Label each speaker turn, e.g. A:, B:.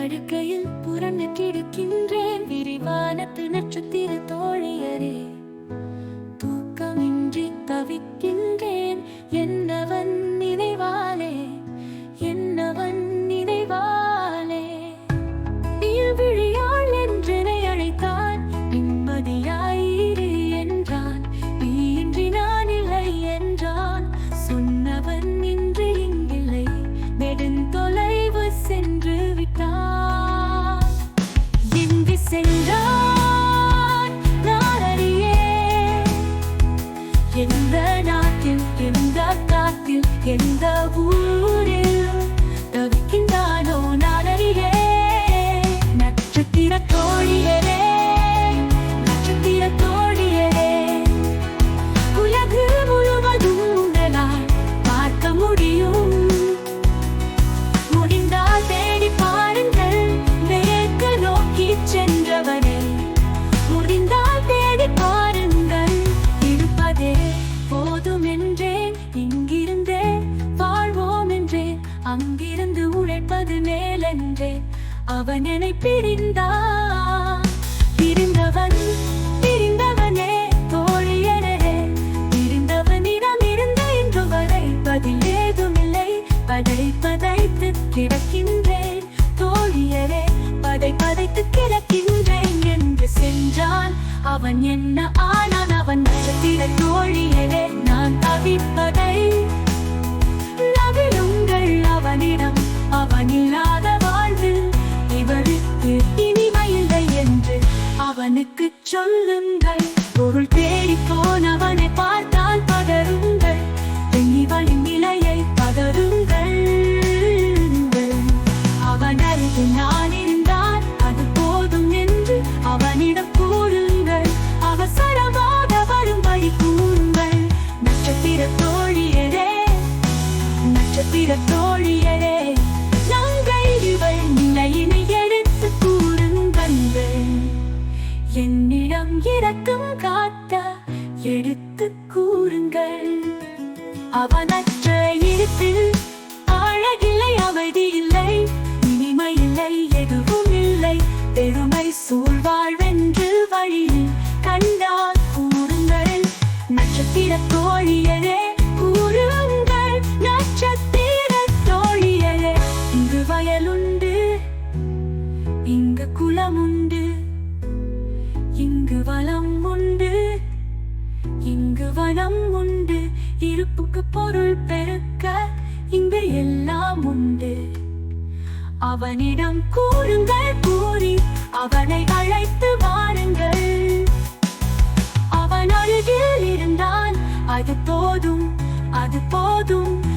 A: படுக்கையில் புறந்து கிடக்கின்றேன் விரிவான திணற்று அங்கிருந்து உழைப்பது மேலென்றே அவன் என்னை பிரிந்தான் பிரிந்தவன் பிரிந்தவனே தோழியனே பிரிந்தவனிடம் இருந்த இன்று வரை பதில் ஏதுமில்லை. படை பதைத்து கிடக்கின்றேன் தோழியரே படை பதைத்து கிடக்கின்றேன் என்று சென்றான் அவன் என்ன ஆனான்? அவன் நட்சத்திர தோழியரே நான் தவிப்பதை சொல்லுங்கள். பொருள் தேடி போனவனை பார்த்தால் பதறுங்கள் இறக்கம் காட்ட எடுத்து கூறுங்கள். அவனற்ற இருப்பில் அழகில்லை அமைதி இல்லை இனிமை இல்லை எதுவும் இல்லை. பெருமை சூழ்வாழ்வென்று வழியில் கண்டால் கூறுங்கள். நட்சத்திர தோழியரே கூறுங்கள். நட்சத்திர தோழியரே இங்கு வயலுண்டு இங்கு குளமுண்டு வளம் உண்டு. இங்கு வளம் உண்டு. இருப்புக்கு பொருள் பெருக்க இங்கு எல்லாம் உண்டு. அவனிடம் கூறுங்கள் கூறி அவனை அழைத்து வாருங்கள். அவன் அருகில் இருந்தான் அது போதும் அது போதும்.